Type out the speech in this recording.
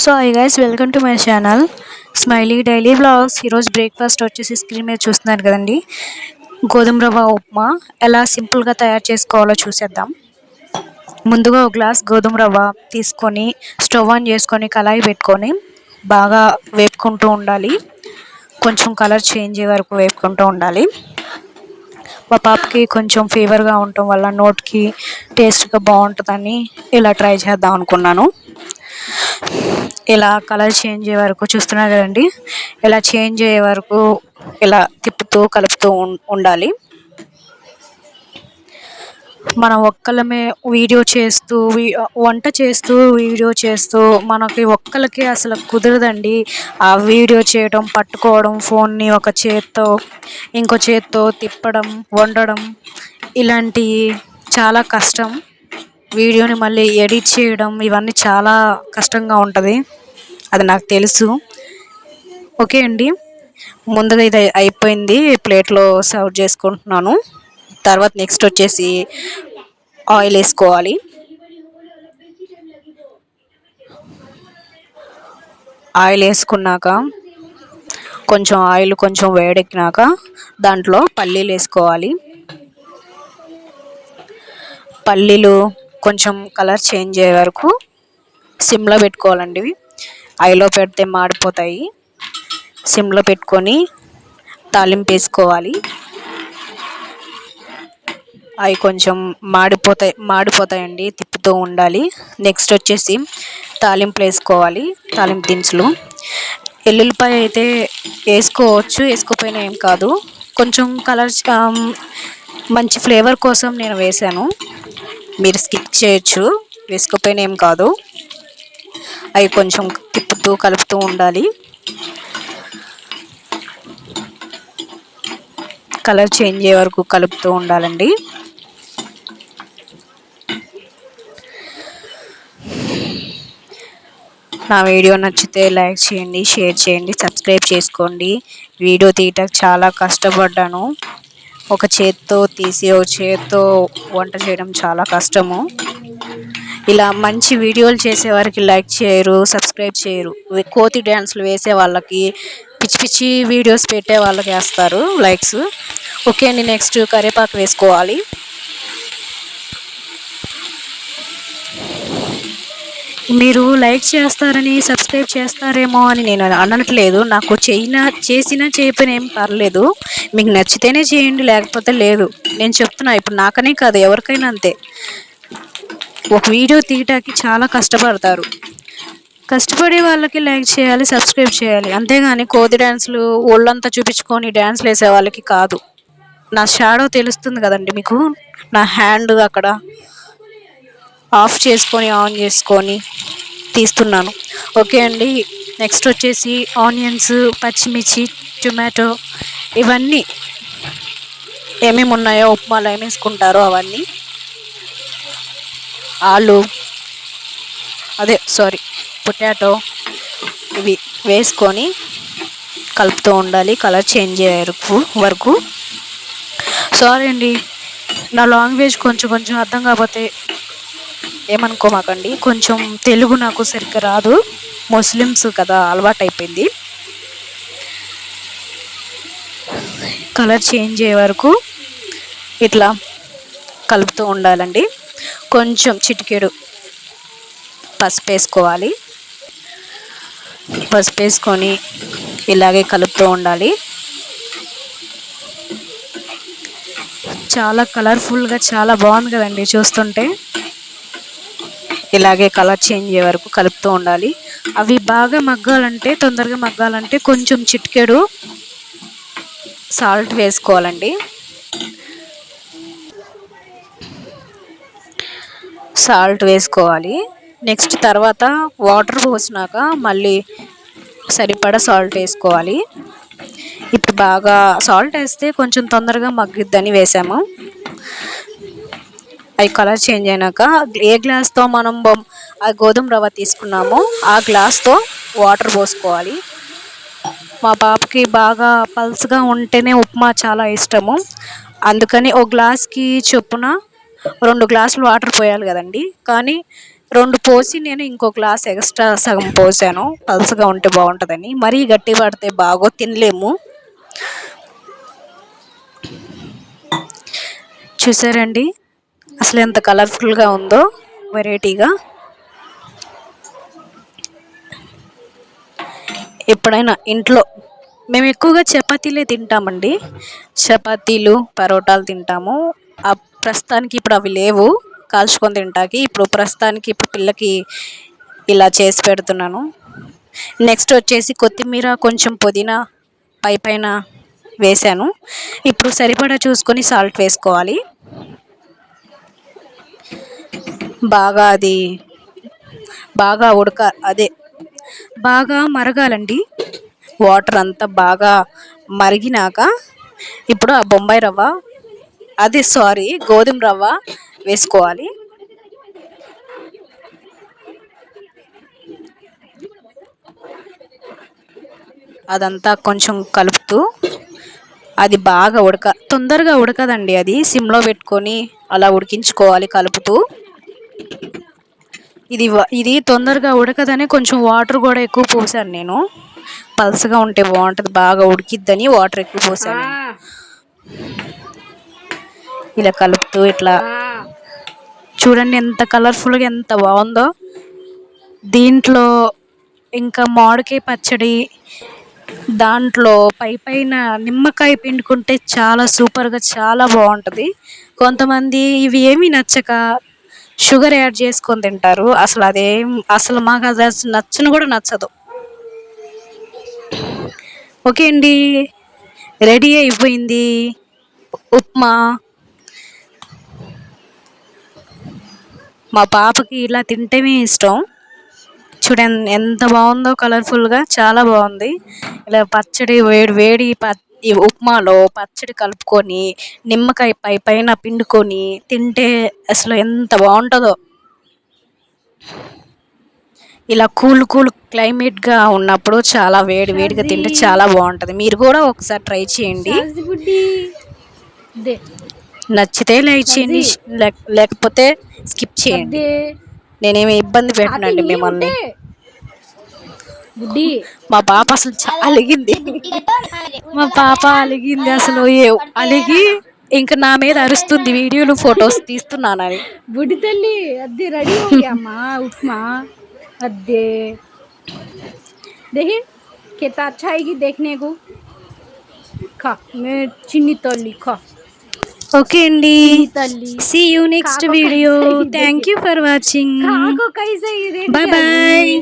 So hi guys welcome to my channel smiley daily blogs ఈరోజు breakfast వచ్చేసి screen మీద చూస్తున్నారు కదండి. గోధుమ రవ్వ ఉప్మా ఎలా సింపుల్గా తయారు చేసుకోవాలో చూసేద్దాం. ముందుగా ఒక గ్లాస్ గోధుమ రవ్వ తీసుకొని స్టవ్ ఆన్ చేసుకొని కళాయి పెట్టుకొని బాగా వేపుకుంటూ ఉండాలి. కొంచెం కలర్ చేంజ్ అయ్యే వరకు వేపుకుంటూ ఉండాలి. మా పాపకి కొంచెం ఫీవర్గా ఉండటం వల్ల నోట్కి టేస్ట్గా బాగుంటుందని ఇలా ట్రై చేద్దాం అనుకున్నాను. ఇలా కలర్ చేంజ్ అయ్యే వరకు చూస్తున్నారు కదండి. ఇలా చేంజ్ అయ్యే వరకు ఇలా తిప్పుతూ కలుపుతూ ఉండాలి. మనం ఒక్కలమే వీడియో చేస్తూ వంట చేస్తూ వీడియో చేస్తూ మనకి ఒక్కలకి అసలు కుదరదండి. ఆ వీడియో చేయడం పట్టుకోవడం ఫోన్ని ఒక చేత్తో ఇంకో చేత్తో తిప్పడం వండడం ఇలాంటివి చాలా కష్టం. వీడియోని మళ్ళీ ఎడిట్ చేయడం ఇవన్నీ చాలా కష్టంగా ఉంటుంది. అది నాకు తెలుసు. ఓకే అండి. ముందుగా ఇది అయిపోయింది. ప్లేట్లో సర్వ్ చేసుకుంటున్నాను. తర్వాత నెక్స్ట్ వచ్చేసి ఆయిల్ వేసుకోవాలి. ఆయిల్ వేసుకున్నాక కొంచెం ఆయిల్ కొంచెం వేడెక్కినాక దాంట్లో పల్లీలు వేసుకోవాలి. పల్లీలు కొంచెం కలర్ చేంజ్ అయ్యే వరకు సిమ్లో పెట్టుకోవాలండి ఐలో పెడితే మాడిపోతాయి. సిమ్లో పెట్టుకొని తాలింపు వేసుకోవాలి. అవి కొంచెం మాడిపోతాయి మాడిపోతాయండి తిప్పుతూ ఉండాలి. నెక్స్ట్ వచ్చేసి తాలింపులు వేసుకోవాలి తాలింపు దినుసులు. ఎల్లుల్లిపాయ అయితే వేసుకోవచ్చు వేసుకోపోయినా ఏం కాదు. కొంచెం కలర్ మంచి ఫ్లేవర్ కోసం నేను వేసాను మీరు స్కిప్ చేయొచ్చు. వేసుకోపోయినా ఏం కాదు. అవి కొంచెం తిప్పుతూ కలుపుతూ ఉండాలి. కలర్ చేంజ్ అయ్యే వరకు కలుపుతూ ఉండాలండి. నా వీడియో నచ్చితే లైక్ చేయండి షేర్ చేయండి సబ్స్క్రైబ్ చేసుకోండి. వీడియో తీయటం చాలా కష్టపడ్డాను. ఒక చేత్తో తీసి ఒక చేత్తో వంట చేయడం చాలా కష్టము. ఇలా మంచి వీడియోలు చేసేవారికి లైక్ చేయరు సబ్స్క్రైబ్ చేయరు. కోతి డ్యాన్స్లు వేసే వాళ్ళకి పిచ్చి పిచ్చి వీడియోస్ పెట్టే వాళ్ళకి వేస్తారు లైక్స్. ఓకే అండి నెక్స్ట్ కరివేపాకు వేసుకోవాలి. మీరు లైక్ చేస్తారని సబ్స్క్రైబ్ చేస్తారేమో అని నేను అనట్లేదు. నాకు చేయినా చేసినా చేయకపోయినా ఏం పర్లేదు. మీకు నచ్చితేనే చేయండి లేకపోతే లేదు. నేను చెప్తున్నా ఇప్పుడు నాకనే కాదు ఎవరికైనా అంతే. ఒక వీడియో తీయటానికి చాలా కష్టపడతారు. కష్టపడే వాళ్ళకి లైక్ చేయాలి సబ్స్క్రైబ్ చేయాలి. అంతేగాని కోతి డ్యాన్స్లు ఒళ్ళంతా చూపించుకొని డ్యాన్స్లు వేసే వాళ్ళకి కాదు. నా షాడో తెలుస్తుంది కదండి మీకు? నా హ్యాండ్ అక్కడ. ఆఫ్ చేసుకొని ఆన్ చేసుకొని తీస్తున్నాను. ఓకే అండి. నెక్స్ట్ వచ్చేసి ఆనియన్స్ పచ్చిమిర్చి టొమాటో ఇవన్నీ ఏమేమి ఉన్నాయో ఉప్మాలో ఏమేసుకుంటారో అవన్నీ ఆలు అదే సారీ పొటాటో ఇవి వేసుకొని కలుపుతూ ఉండాలి. కలర్ చేంజ్ అయ్యే వరకు. సారీ అండి. నా లాంగ్వేజ్ కొంచెం కొంచెం అర్థం కాకపోతే ఏమనుకోమాకండి కొంచెం తెలుగు నాకు సరిగ్గా రాదు. ముస్లిమ్స్ కదా అలవాటు అయిపోయింది కలర్ చేంజ్ అయ్యే వరకు ఇట్లా కలుపుతూ ఉండాలండి. కొంచెం చిటికెడు పసుపు వేసుకోవాలి పసుపు వేసుకొని ఇలాగే కలుపుతూ ఉండాలి. చాలా కలర్ఫుల్గా చాలా బాగుంది కదండి చూస్తుంటే. ఇలాగే కలర్ చేంజ్ అయ్యే వరకు కలుపుతూ ఉండాలి. అవి బాగా మగ్గాలంటే తొందరగా మగ్గాలంటే కొంచెం చిటికెడు సాల్ట్ వేసుకోవాలండి. సాల్ట్ వేసుకోవాలి. నెక్స్ట్ తర్వాత వాటర్ పోసినాక మళ్ళీ సరిపడా సాల్ట్ వేసుకోవాలి. ఇప్పుడు బాగా సాల్ట్ వేస్తే కొంచెం తొందరగా మగ్గిద్దని వేసాము. అవి కలర్ చేంజ్ అయినాక ఏ గ్లాస్తో మనం ఆ గోధుమ రవ్వ తీసుకున్నామో ఆ గ్లాస్తో వాటర్ పోసుకోవాలి. మా పాపకి బాగా పల్స్గా ఉంటేనే ఉప్మా చాలా ఇష్టము. అందుకని ఒక గ్లాస్కి చొప్పున రెండు గ్లాసులు వాటర్ పోయాలి కదండి. కానీ రెండు పోసి నేను ఇంకో గ్లాస్ ఎక్స్ట్రా సగం పోసాను. పలుసగా ఉంటే బాగుంటుందని. మరీ గట్టి పడితే బాగో తినలేము. చూసారండి? అసలు ఎంత కలర్ఫుల్గా ఉందో వెరైటీగా. ఎప్పుడైనా ఇంట్లో మేము ఎక్కువగా చపాతీలే తింటామండి. చపాతీలు పరోటాలు తింటాము. ఆ ప్రస్తుతానికి ఇప్పుడు అవి లేవు. కాల్చుకొని తింటాకి. ఇప్పుడు ప్రస్తుతానికి ఇప్పుడు పిల్లకి ఇలా చేసి పెడుతున్నాను. నెక్స్ట్ వచ్చేసి కొత్తిమీర కొంచెం పుదీనా పై పైన వేసాను ఇప్పుడు సరిపడా చూసుకొని సాల్ట్ వేసుకోవాలి. బాగా అది బాగా ఉడక అదే బాగా మరగాలండి. వాటర్ అంతా బాగా మరిగినాక ఇప్పుడు ఆ బొంబాయి రవ్వ అది సారీ గోధుమ రవ్వ వేసుకోవాలి. అదంతా కొంచెం కలుపుతూ అది బాగా ఉడక తొందరగా ఉడకదండి అది. సిమ్లో పెట్టుకొని అలా ఉడికించుకోవాలి కలుపుతూ. ఇది ఇది తొందరగా ఉడకదని కొంచెం వాటర్ కూడా ఎక్కువ పోసాను నేను. పల్సగా ఉంటే బాగుంటుంది బాగా ఉడికిద్దని వాటర్ ఎక్కువ పోసాను. ఇలా కలుపుతూ ఇట్లా చూడండి ఎంత కలర్ఫుల్గా ఎంత బాగుందో. దీంట్లో ఇంకా మామిడికాయ పచ్చడి దాంట్లో పై పైన నిమ్మకాయ పిండుకుంటే చాలా సూపర్గా చాలా బాగుంటుంది. కొంతమంది ఇవి ఏమీ నచ్చక షుగర్ యాడ్ చేసుకొని తింటారు. అసలు అదేం అసలు మాకు అది నచ్చను కూడా నచ్చదు. ఓకే అండి. రెడీ అయిపోయింది. ఉప్మా. మా పాపకి ఇలా తింటేనే ఇష్టం. చూడండి ఎంత బాగుందో కలర్ఫుల్గా చాలా బాగుంది. ఇలా పచ్చడి వేడి వేడి ప ఈ ఉప్మాలో పచ్చడి కలుపుకొని నిమ్మకాయ పై పైన పిండుకొని తింటే అసలు ఎంత బాగుంటుందో. ఇలా కూల్ కూల్ క్లైమేట్గా ఉన్నప్పుడు చాలా వేడి వేడిగా తింటే చాలా బాగుంటుంది. మీరు కూడా ఒకసారి ట్రై చేయండి. నచ్చితే లైక్ చేయండి లేకపోతే స్కిప్ చేయండి. నేనేమి ఇబ్బంది పెట్టనండి మిమ్మల్ని. బుడ్డి. మా పాప అసలు అలిగింది. మా పాప అలిగింది అసలు ఏ అలిగి ఇంకా నా మీద అరుస్తుంది వీడియోలు ఫొటోస్ తీస్తున్నానని. బుడ్డి తల్లి అదే రెడీ అమ్మా ఉప్మా. అదే దేహి కితా అచ్చా అయ్యి ఖా మే చిన్ని తల్లి ఖా ఓకే అండి. See you next video thank you for watching bye bye